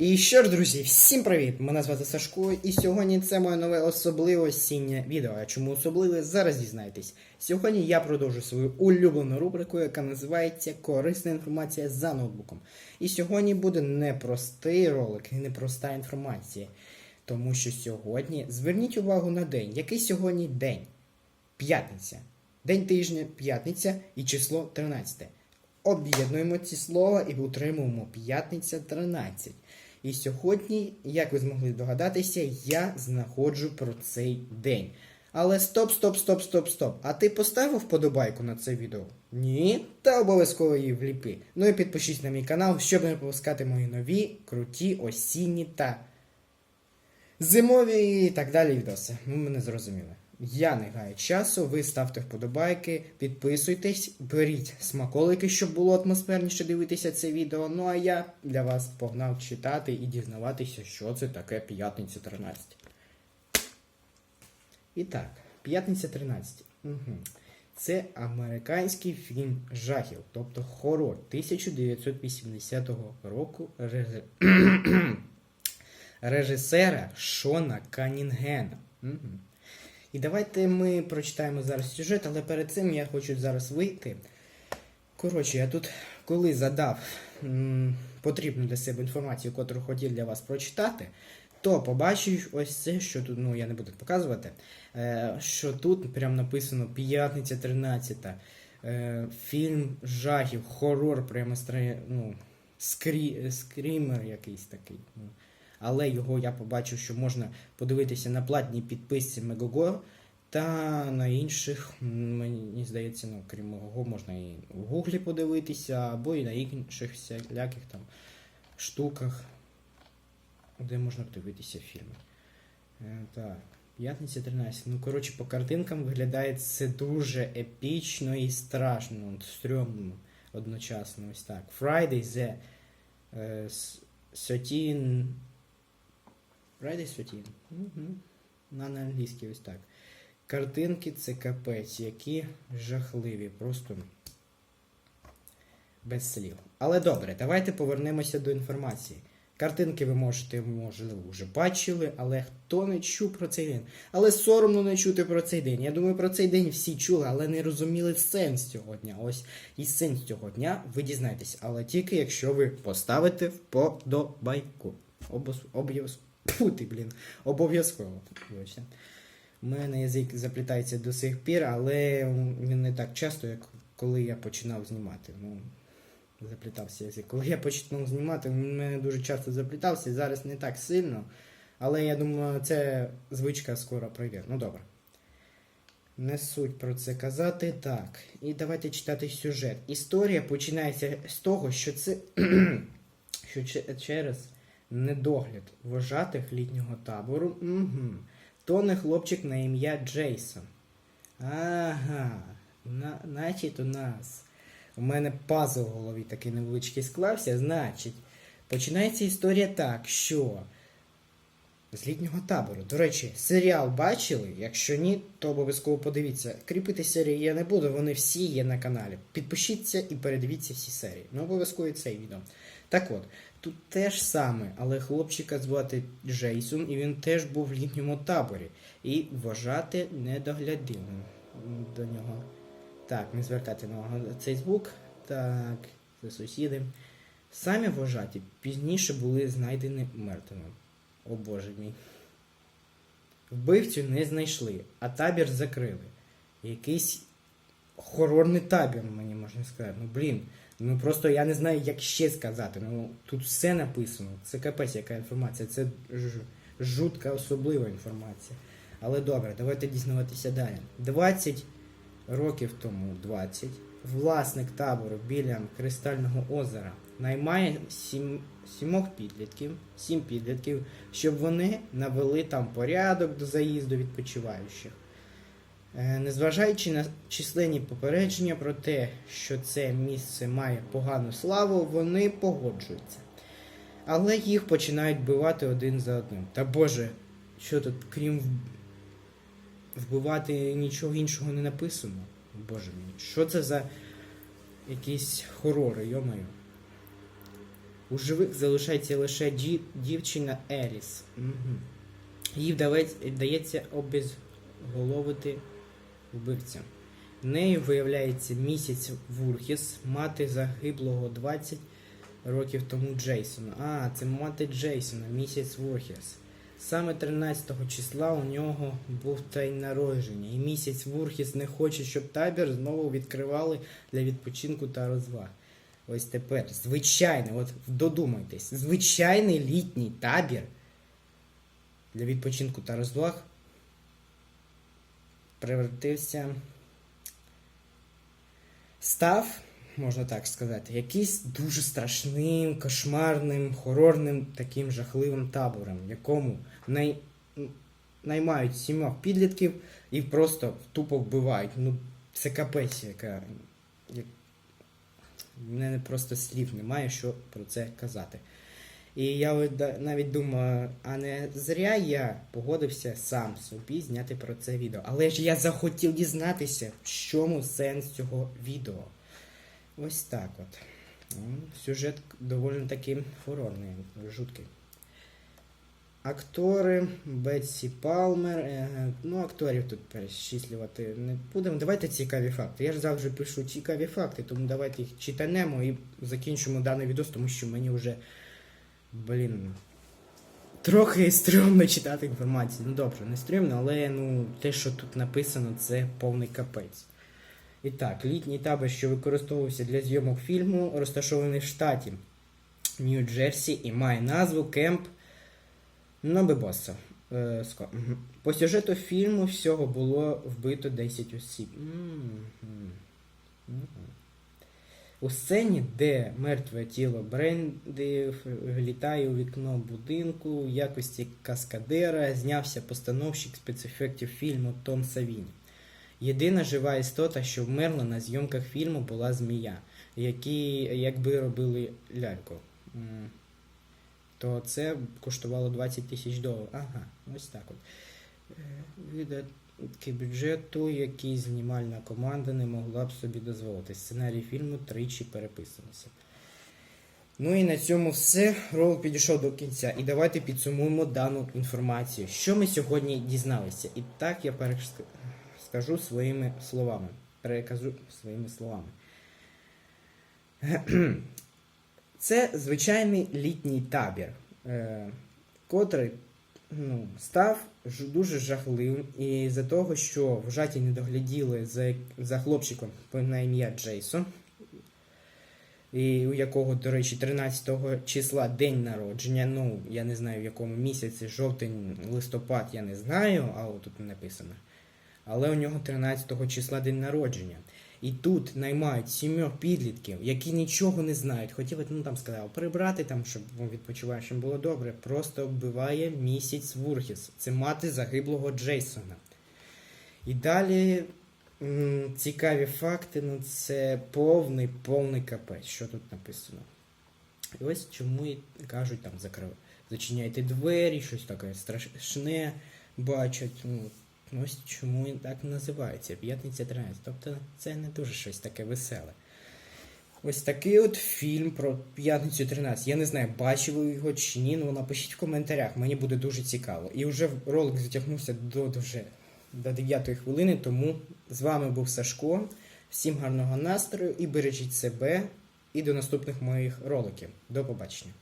І що ж, друзі, всім привіт! Мене звати Сашко, і сьогодні це моє нове особливе осіннє відео. А чому особливе, зараз дізнаєтесь. Сьогодні я продовжу свою улюблену рубрику, яка називається Корисна інформація за ноутбуком. І сьогодні буде не простий ролик і не проста інформація. Тому що сьогодні зверніть увагу на день. Який сьогодні день? П'ятниця. День тижня, п'ятниця і число 13. Об'єднуємо ці слова і утримуємо п'ятниця 13. І сьогодні, як ви змогли догадатися, я знаходжу про цей день. Але стоп, стоп, стоп, стоп, стоп. А ти поставив вподобайку на це відео? Ні? Та обов'язково її вліпи. Ну і підпишись на мій канал, щоб не пропускати мої нові, круті, осінні та зимові і так далі відоси. Ну, мене зрозуміли. Я не гаю часу, ви ставте вподобайки, підписуйтесь, беріть смаколики, щоб було атмосферніше дивитися це відео. Ну а я для вас погнав читати і дізнаватися, що це таке п'ятниця 13. І так, п'ятниця 13. Угу. Це американський фільм жахів, тобто хорор 1980 року реже... режисера Шона Канінгена. Угу. І давайте ми прочитаємо зараз сюжет, але перед цим я хочу зараз вийти. Коротше, я тут, коли задав м, потрібну для себе інформацію, яку хотів для вас прочитати, то побачив ось це, що тут, ну я не буду показувати, е, що тут прям написано П'ятниця 13. Е, фільм жахів, хорор, прямо стра... ну, скрі... скрімер якийсь такий. Ну. Але його я побачив, що можна подивитися на платній підписці Мегого та на інших, мені здається, ну, крім Мегого, можна і в Гуглі подивитися, або і на інших всіляких там штуках, де можна подивитися фільми. Е, так, п'ятниця 13. Ну, коротше, по картинкам виглядає це дуже епічно і страшно, стрьомно одночасно. Ось так. Friday the е, 13 Friday 13. Угу. На, англійській ось так. Картинки це капець, які жахливі, просто без слів. Але добре, давайте повернемося до інформації. Картинки ви можете, можливо, вже бачили, але хто не чув про цей день? Але соромно не чути про цей день. Я думаю, про цей день всі чули, але не розуміли сенс цього дня. Ось і сенс цього дня ви дізнаєтесь, але тільки якщо ви поставите вподобайку. Обов'язково. Фу ти, блін. Обов'язково. Вибачте. У мене язик заплітається до сих пір, але він не так часто, як коли я починав знімати. Ну, заплітався язик. Коли я починав знімати, він мене дуже часто заплітався, зараз не так сильно. Але я думаю, це звичка скоро пройде. Ну добре. Не суть про це казати. Так. І давайте читати сюжет. Історія починається з того, що це що через недогляд вожатих літнього табору. Угу. Тоне хлопчик на ім'я Джейсон. Ага, на, значить у нас. У мене пазл в голові такий невеличкий склався. Значить, починається історія так, що з літнього табору. До речі, серіал бачили? Якщо ні, то обов'язково подивіться. Кріпити серії я не буду, вони всі є на каналі. Підпишіться і передивіться всі серії. Ну, обов'язково цей відео. Так от, тут теж саме, але хлопчика звати Джейсон, і він теж був в літньому таборі. І вважати не доглядив до нього. Так, не звертати на увагу цей звук. Так, це сусіди. Самі вважаті пізніше були знайдені мертвими. О боже мій. Вбивцю не знайшли, а табір закрили. Якийсь хорорний табір, мені можна сказати. Ну блін. Ну просто я не знаю, як ще сказати. Ну тут все написано. Це капець, яка інформація. Це жутка особлива інформація. Але добре, давайте дізнаватися далі. 20 років тому, 20, власник табору біля Кристального озера наймає сім, сімох підлітків, сім підлітків, щоб вони навели там порядок до заїзду відпочиваючих. Е, Незважаючи на численні попередження про те, що це місце має погану славу, вони погоджуються. Але їх починають вбивати один за одним. Та Боже, що тут, крім вбивати, нічого іншого не написано. Боже мій, що це за якісь хорори, йомаю. У живих залишається лише ді- дівчина Еліс. Угу. Їй вдається обезголовити вбивця. Нею виявляється місяць Вурхіс, мати загиблого 20 років тому Джейсона. А, це мати Джейсона, місяць Вурхіс. Саме 13 числа у нього був день народження, і місяць Вурхіс не хоче, щоб табір знову відкривали для відпочинку та розваг. Ось тепер звичайний, от додумайтесь, звичайний літній табір для відпочинку та розваг превратився. Став, можна так сказати, якийсь дуже страшним, кошмарним, хорорним, таким жахливим табором, якому най... наймають сімох підлітків і просто тупо вбивають. Ну, це капець, яка. як- в мене просто слів немає, що про це казати. І я навіть думаю, а не зря я погодився сам собі зняти про це відео. Але ж я захотів дізнатися, в чому сенс цього відео. Ось так от. Ну, Сюжет доволі таки хорорний, жуткий. Актори Бетсі Палмер. е, Ну, акторів тут перечислювати не будемо. Давайте цікаві факти. Я ж завжди пишу цікаві факти, тому давайте їх читанемо і закінчимо даний відео, тому що мені вже. Блін. Трохи стрьомно читати інформацію. Ну добре, не стрьомно, але ну, те, що тут написано, це повний капець. І так, літній табір, що використовувався для зйомок фільму, розташований в штаті Нью-Джерсі і має назву Кемп Нобебоса. Е. По сюжету фільму всього було вбито 10 осіб. У сцені, де мертве тіло Бренди влітає у вікно будинку в якості каскадера, знявся постановщик спецефектів фільму Том Савіні. Єдина жива істота, що вмерла на зйомках фільму, була змія, які якби робили ляльку. То це коштувало 20 тисяч доларів. Ага, ось так от. Е, Видатки бюджету, який знімальна команда не могла б собі дозволити. Сценарій фільму тричі переписувався. Ну і на цьому все. Ролик підійшов до кінця. І давайте підсумуємо дану інформацію. Що ми сьогодні дізналися? І так я переск- скажу своїми словами. Перекажу своїми словами. Це звичайний літній табір, е, котрий ну, став дуже жахливим і за того, що в жаті не догляділи за, за хлопчиком на ім'я Джейсон, і у якого, до речі, 13 числа день народження. Ну, я не знаю в якому місяці, жовтень, листопад, я не знаю, а тут написано. Але у нього 13 числа день народження. І тут наймають сімьох підлітків, які нічого не знають. Хотіли, ну там сказав, прибрати там, щоб відпочиваючим було добре. Просто вбиває місяць Вурхіс. Це мати загиблого Джейсона. І далі м, цікаві факти, ну це повний, повний капець, що тут написано. І ось чому і кажуть там закрив. Зачиняйте двері, щось таке страшне бачать. Ну, ось чому і так називається П'ятниця 13. Тобто це не дуже щось таке веселе. Ось такий от фільм про п'ятницю 13. Я не знаю, бачив ви його чи ні, ну напишіть в коментарях, мені буде дуже цікаво. І вже ролик затягнувся до дуже до 9 хвилини, тому з вами був Сашко. Всім гарного настрою і бережіть себе. І до наступних моїх роликів. До побачення.